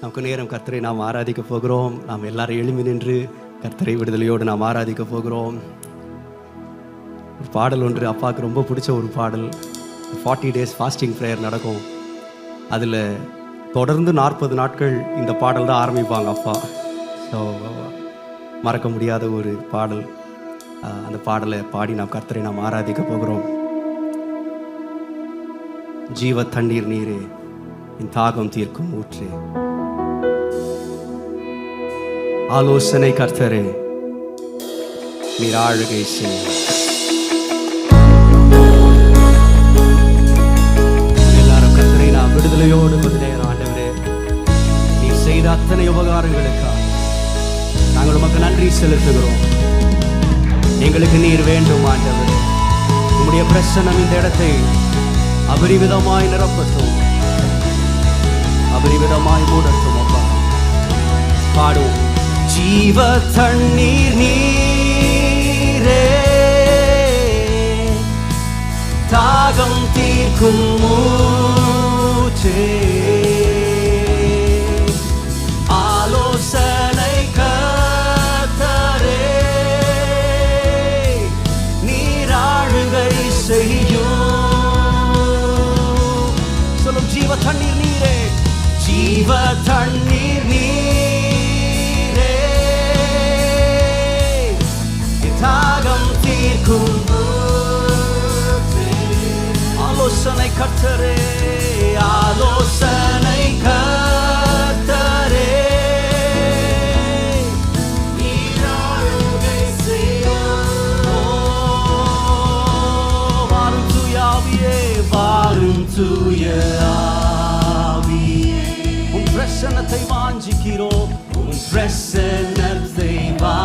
நமக்கு நேரம் கர்த்தரை நாம் ஆராதிக்க போகிறோம். நாம் எல்லாரும் எழுமி நின்று கர்த்தரை விடுதலையோடு நாம் ஆராதிக்க போகிறோம். ஒரு பாடல் ஒன்று அப்பாவுக்கு ரொம்ப பிடிச்ச ஒரு பாடல். ஃபார்ட்டி டேஸ் ஃபாஸ்டிங் ப்ரேயர் நடக்கும். அதில் தொடர்ந்து நாற்பது நாட்கள் இந்த பாடல் தான் ஆரம்பிப்பாங்க அப்பா. ஸோ மறக்க முடியாத ஒரு பாடல். அந்த பாடலை பாடி நாம் கர்த்தரை நாம் ஆராதிக்க போகிறோம். ஜீவ தண்ணீர் நீரே என் தாகம் தீர்க்கும் ஊற்று. ஆலோசனை கர்த்தரே நீர் ஆளுகை செய் எல்லாரும் கர்த்தரை நான் விடுதலையோடு கொஞ்ச நேரம் ஆண்டவரே நீ செய்த அத்தனை உபகாரங்களுக்காக நாங்கள் உமக்கு நன்றி செலுத்துகிறோம். எங்களுக்கு நீர் வேண்டும் ஆண்டவர். உங்களுடைய பிரசன்னம் இந்த இடத்தை அபரிவிதமாய் நிரப்பட்டும். அபரிவிதமாய் மூடட்டும் அப்பா. பாடுவோம். ஜீவ தண்ணீர் நீரே. தாகம் தீர்க்கும் மூச்சே. கர்த்தரே ஆலோசனை கர்த்தரே. வாரும் தூய வாரும் தூய ஆவியே. உம் வாஞ்சிக்கிறோம். உன் பிரசனத்தை வா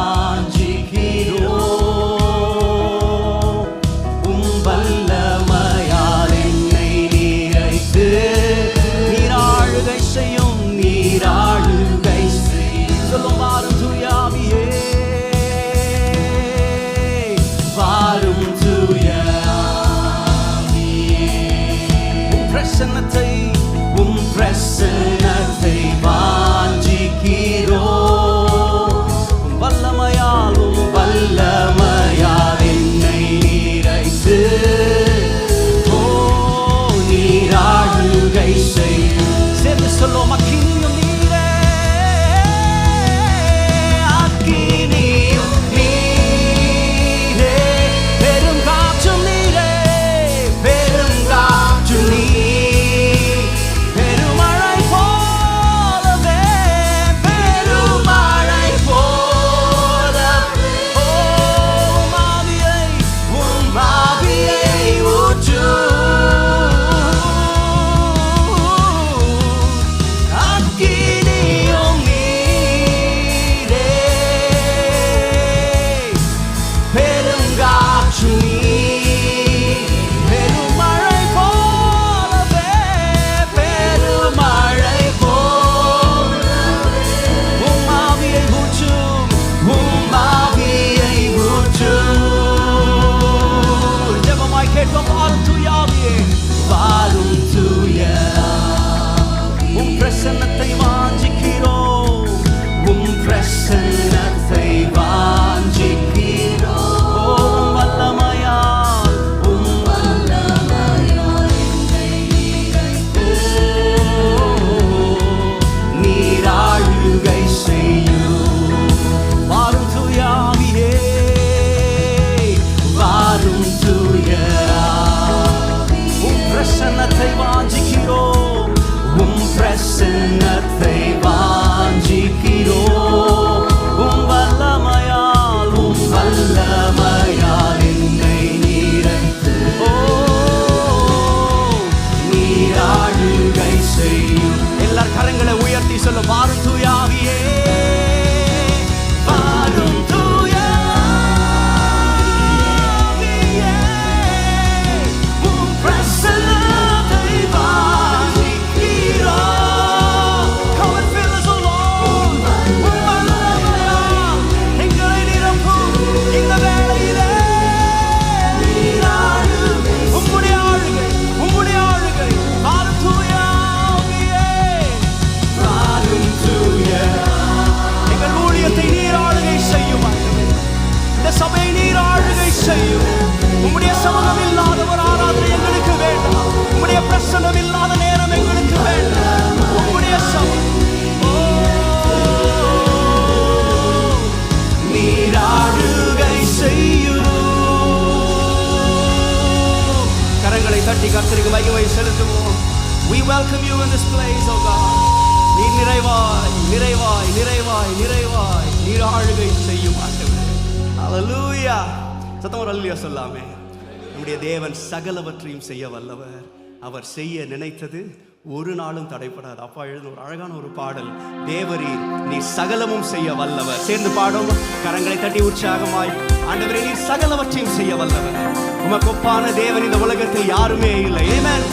கர்த்தருக்கு மகிமை செலுத்துவோம். We welcome you in this place oh god. நீ நிறைவாய் நிறைவாய் நிறைவாய் நிறைவாய். நீர் ஆளுகை செய்யும் ஆண்டவரே. சத்தம் ஒரு அல்லியா சொல்லாமே. நம்முடைய தேவன் சகலவற்றையும் செய்ய வல்லவர். அவர் செய்ய நினைத்தது ஒரு நாளும் தடைப்படாது அப்பா எழுதின ஒரு அழகான ஒரு பாடல் தேவரீர் நீ சகலமும் செய்ய வல்லவர். சேர்ந்து பாடும் கரங்களை தட்டி உற்சாகமாய் ஆண்டவரே நீ சகலவற்றையும் செய்ய வல்லவர். உமக்கு ஒப்பான தேவன் இந்த உலகத்தில் யாருமே இல்லை. ஏமேன்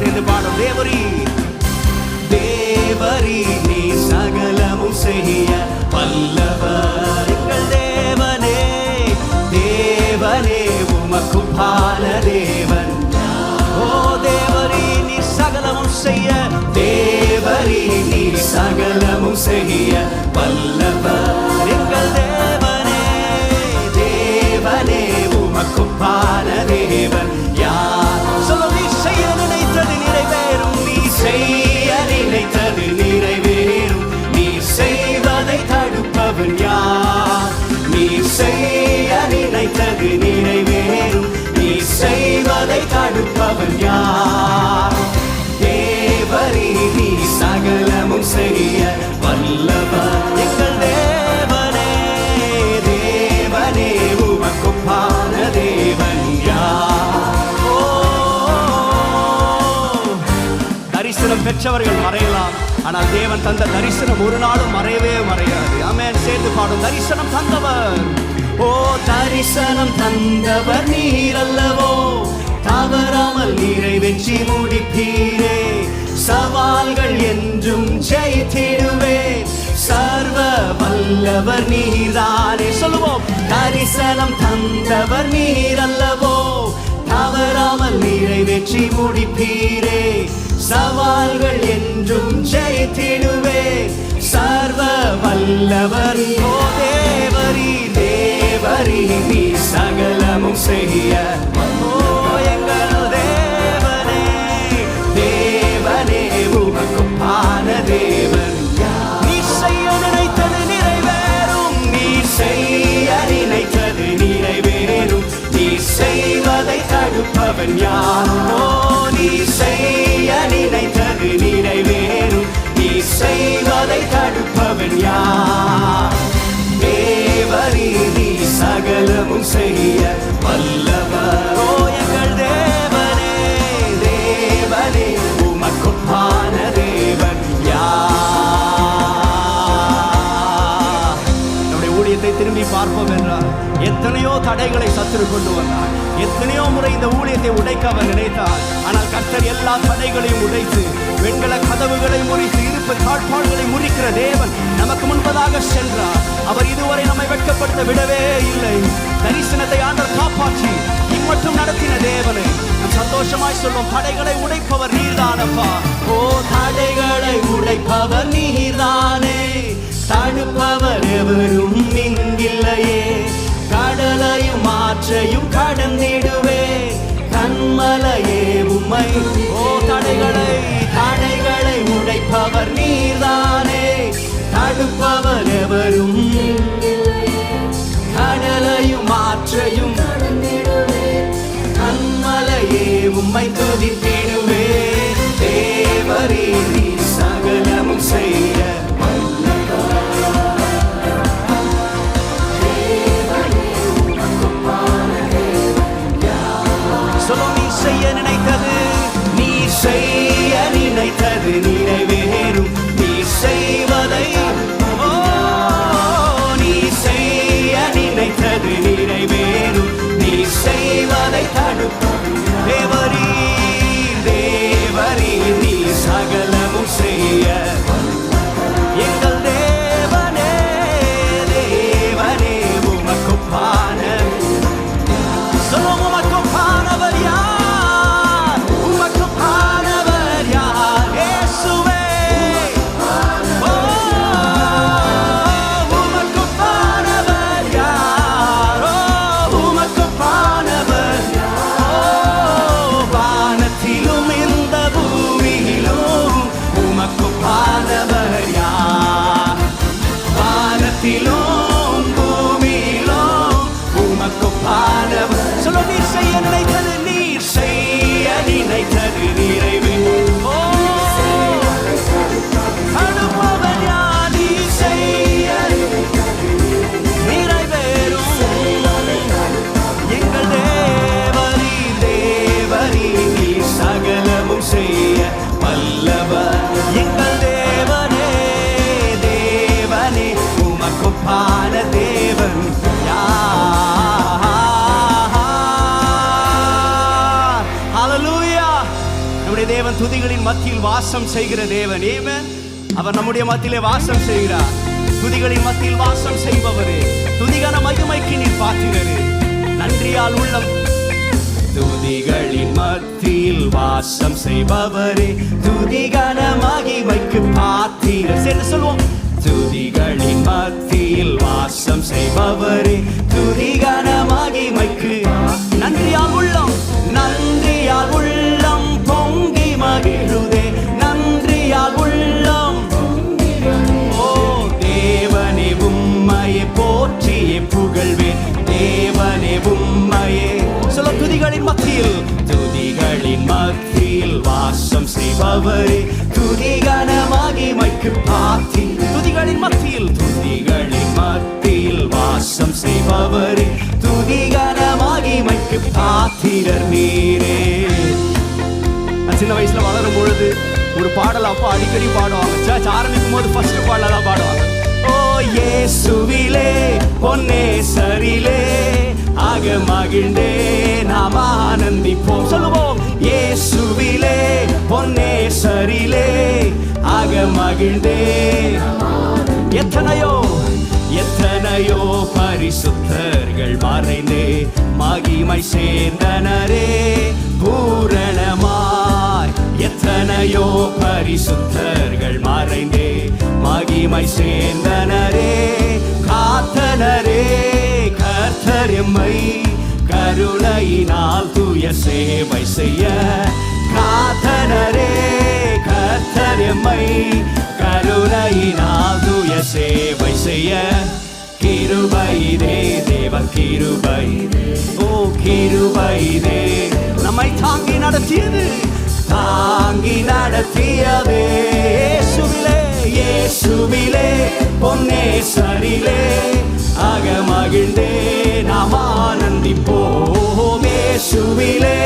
சேர்ந்து பாடும் தேவரி தேவரி நீ சகலமும் செய்ய வல்ல செய்ய வல்லவர் எங்கள் தேவனே தேவனே உமக்கும் பால தேவன் யார்? சொல்லி செய்ய நினைத்தது நிறைவேறும் நீ செய்ய நினைத்தது நிறைவேறும். நீ செய்வதை தடுப்பவன் யார்? நீ செய்ய நினைத்தது நிறைவேறும். நீ செய்வதை தடுப்பவன் யார்? பெற்றவர்கள் மறையலாம். ஆனால் தேவன் தந்த தரிசனம் ஒரு நாளும் மறையவே மறையாது. ஆமென். சேர்ந்து பாடும். தரிசனம் தந்தவர். ஓ தரிசனம் தந்தவர் நீர் அல்லவோ தவறாமல் நிறைவேற்றி முடிப்பீரே. சவால்கள் என்றும் ஜெயித்திடுவே. சர்வ வல்லவர் நீரானே சொல்லுவோம். தரிசனம் தந்தவர் நீர் அல்லவோ தவறாமல் நிறைவேற்றி முடிப்பீரே. சவால்கள் என்றும் ஜெயித்திடுவே. சர்வ வல்லவர் ஓ தேவரி தேவரி நீ சகலமும் செய்ய. தேவன் நீ செய்ய நினைத்தது நிறைவேறும் நீ செய்ய நினைத்தது நிறைவேறும். நீ செய்வதை தடுப்பவன் யாரோ? நீ செய் நினைத்தது நிறைவேறும். நீ செய்வதை தடுப்பவன் யார்? எத்தனையோ தடைகளை சத்துரு கொண்டு வந்தார். எத்தனையோ முறை இந்த ஊழியத்தை உடைக்க அவர் நினைத்தார். ஆனால் கர்த்தர் எல்லா தடைகளையும் உடைத்து வெண்கல கதவுகளை முறித்து இருப்பு தாழ்பாடுகளை முறிக்கிற தேவன் நமக்கு முன்பதாக சென்றார். அவர் இதுவரை நம்மை வெட்கப்படுத்த விடவே இல்லை. தரிசனத்தை ஆண்டர் காப்பாற்றி இம்மட்டும் நடத்தின தேவனை. சந்தோஷமாய் சொல்வோம் தடைகளை உடைப்பவர் நீர்தானப்பா. ஓ தடைகளை உடைப்பவர் நீர்தானே. தடுப்பவர் எவரும் இங்கில்லையே கடலையும் கடந்திடுவே கண்மலையே உம்மை. ஓ தடைகளை தடைகளை உடைப்பவர் நீர்தானே. தடுப்பவர் எவரும். கடலையும் ஆற்றையும் கண்மலையே உம்மை துதித்திடுவே. தேவரே நீ சகலமும் செய்ய செய்ய நினைத்தது. நீ செய்ய நினைத்தது நிறைவேறும். நீ செய்வதை ஓ, நீ செய்ய நினைத்தது நீ மத்தியில் வாசம் செய்கிற தேவன். ஏவன் அவர் நம்முடைய மத்தியிலே வாசம் செய்கிறார். துதிகளின் மத்தியில் வாசம் செய்பவரே. துதிகன மகிமைக்கு நீர் பாத்திரரே. நன்றியால் உள்ளம். துதிகளின் மத்தியில் வாசம் செய்பவரே. துதிகன மகிமைக்கு பாத்திர சேர்ந்து சொல்வோம். துதிகளின் மத்தியில் வாசம் செய்பவரே. துதிகன மகிமைக்கு நன்றியால் உள்ளம். நன்றியால் உள்ளம் வாசம் செய்பவரே துதிகன மகிமைக்கு பாத்தி துதிகளின் மத்தியில். துதிகளின் மத்தியில் வாசம் செய்பவரே. துதிகன மகிமைக்கு பாத்திரர் நீரே. சின்ன வயசுல வளரும் பொழுது ஒரு பாடல் அப்பா அடிக்கடி பாடுவாங்க. சர்ச் ஆரம்பிக்கும் போது ஃபர்ஸ்ட் பாடல தான் பாடுவாங்க. ஓ இயேசுவிலே பொன்னே சரிலே ஆக மகிழ்ந்தே நாம் ஆனந்திப்போம். சொல்லுவோம். இயேசுவிலே பொன்னே சரிலே ஆக மகிழ்ந்தே. எத்தனையோ எத்தனையோ பரிசுத்தர்கள் மறைந்தே மகிமை சேர்ந்தனரே. பூரணமாய் எத்தனையோ பரிசுத்தர்கள் மறைந்தே மகிமை சேர்ந்தனரே. காத்தனரே கர்த்தர் கருணையினால் தூய சேவை செய்ய காத்தனரே கர்த்தர் எம்மை கருணையினால் தூய சேவை செய்ய. கிருபைதே தேவ கிருபை. ஓ கிருபைதே நம்மை தாங்கி நடத்தியது. தாங்கி நடத்தியதே. சுவிலே ஏ சுவிலே பொன்னே சரிலே ஆக மகிழ்ந்தே நாம் ஆனந்திப்போமே சுவிலே.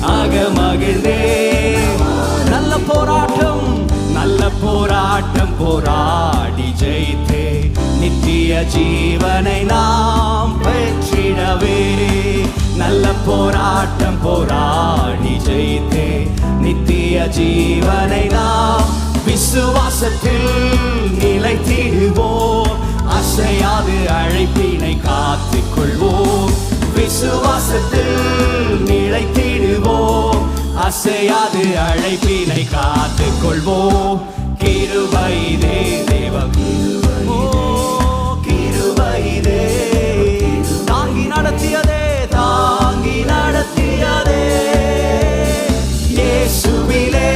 ஆக மகிழ்ந்தே நல்ல போராட்டம் நல்ல போராட்டம் போராடி ஜெயித்தே. நித்திய ஜீவனை நாம் பெற்றிடவே. நல்ல போராட்டம் போராடி ஜெயித்தே. நித்திய ஜீவனை நாம் விசுவாசத்தில் அசையாது அழைப்பினை காத்துக் கொள்வோம் விசுவாசத்தில் நிலைத்திடுவோம். அசையாது அழைப்பினை காத்துக் கொள்வோம் கிருபைதே தேவ ஓ, கிருபைதே தாங்கி நடத்தியதே தாங்கி நடத்தியதே. இயேசுவிலே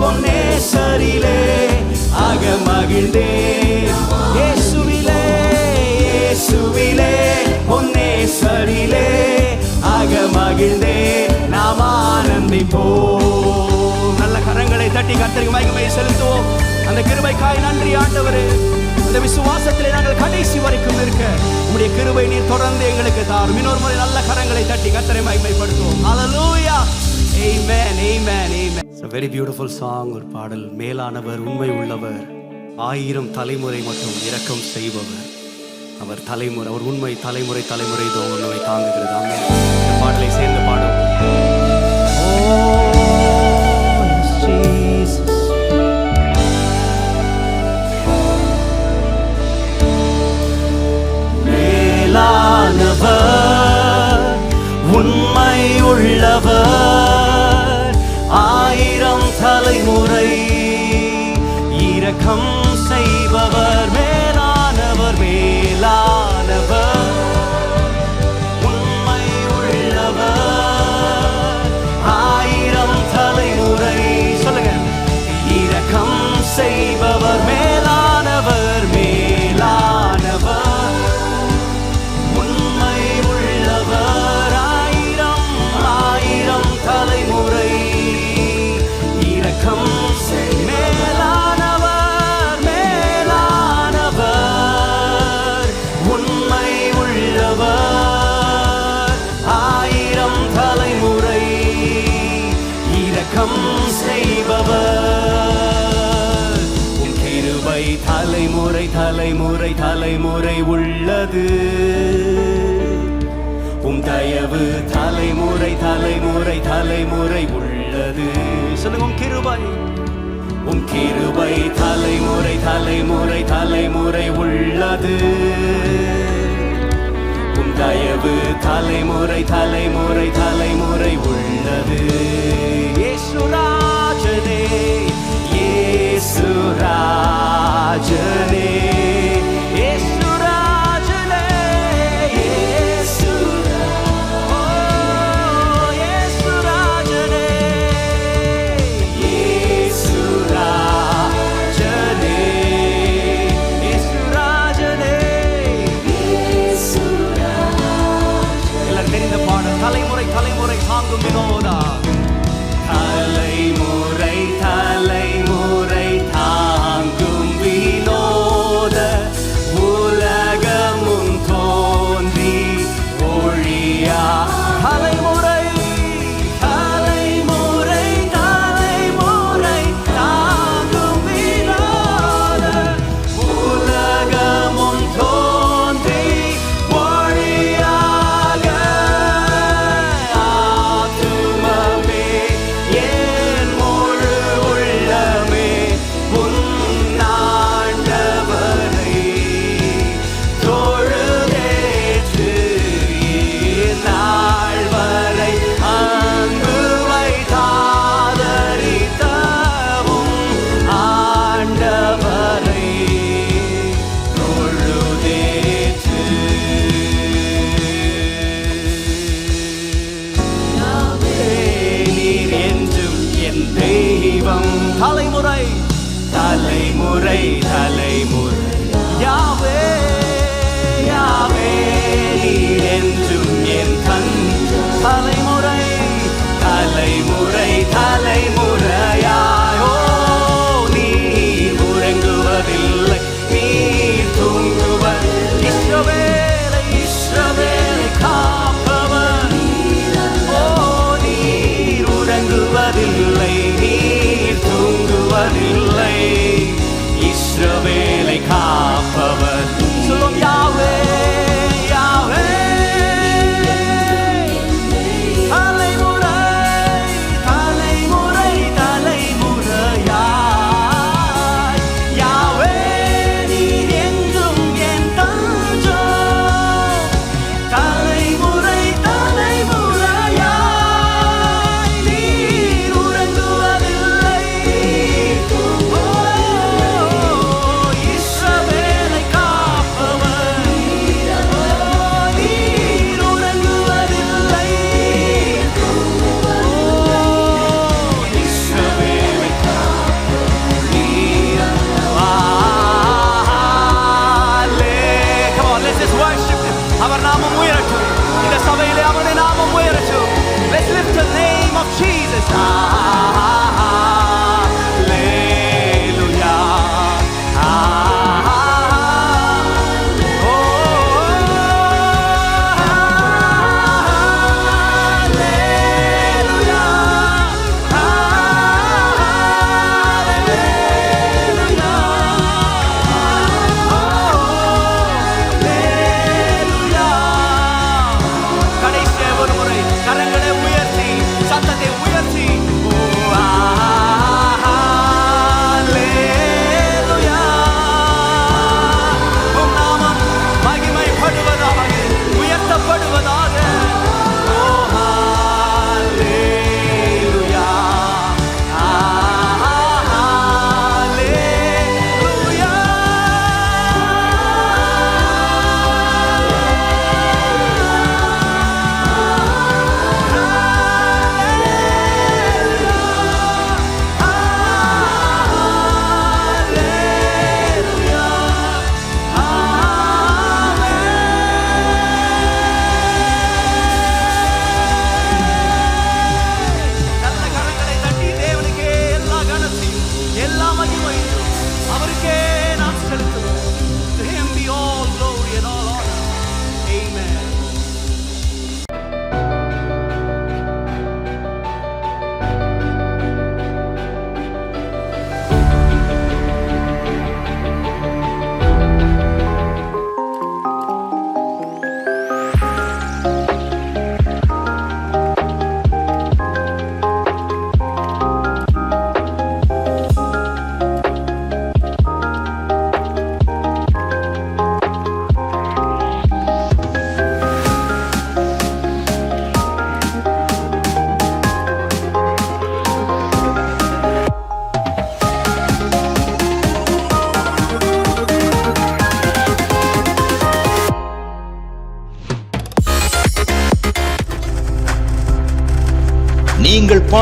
பொன்னேசரிலே ஆக மகிழ்ந்தே இயேசுவிலே உன்னே சரிலே ஆக மகிழ்ந்தே நாம் ஆனந்திப்போ நல்ல கரங்களை தட்டி கத்தருக்கு மகிமையை செலுத்துவோம். அந்த கிருபைக்காய் நன்றி ஆண்டவரே. இந்த விசுவாசத்திலே நாங்கள் கடைசி வரைக்கும் இருக்க உங்களுடைய கிருபை நீர் தொடர்ந்து எங்களுக்கு தாரும். இன்னொரு முறை நல்ல கரங்களை தட்டி கத்தரை மகிமைப்படுத்துவோம். அலலூயா amen amen amen. It's a very beautiful song ஒரு பாடல். மேலானவர் உண்மை உள்ளவர். ஆயிரம் தலைமுறை மட்டும் இரக்கம் செய்பவர். அவர் தலைமுறை அவர் உண்மை தலைமுறை தலைமுறை உண்மை தாங்குகிறது. ஆமென். பாடலை சேர்ந்து பாடும் oh, மேலானவர் உண்மை உள்ளவர் ஆயிரம் தலைமுறை இரக்கம் தலைமுறை உள்ளது. உம் தயவு தலைமுறை தலைமுறை தலைமுறை உள்ளது. சொல்லுங்க உம் கிருபை. உம் கிருபை தலைமுறை தலைமுறை தலைமுறை உள்ளது. உம் தயவு தலைமுறை தலைமுறை தலைமுறை உள்ளது. ஏசுராஜனே ஏசுராஜனே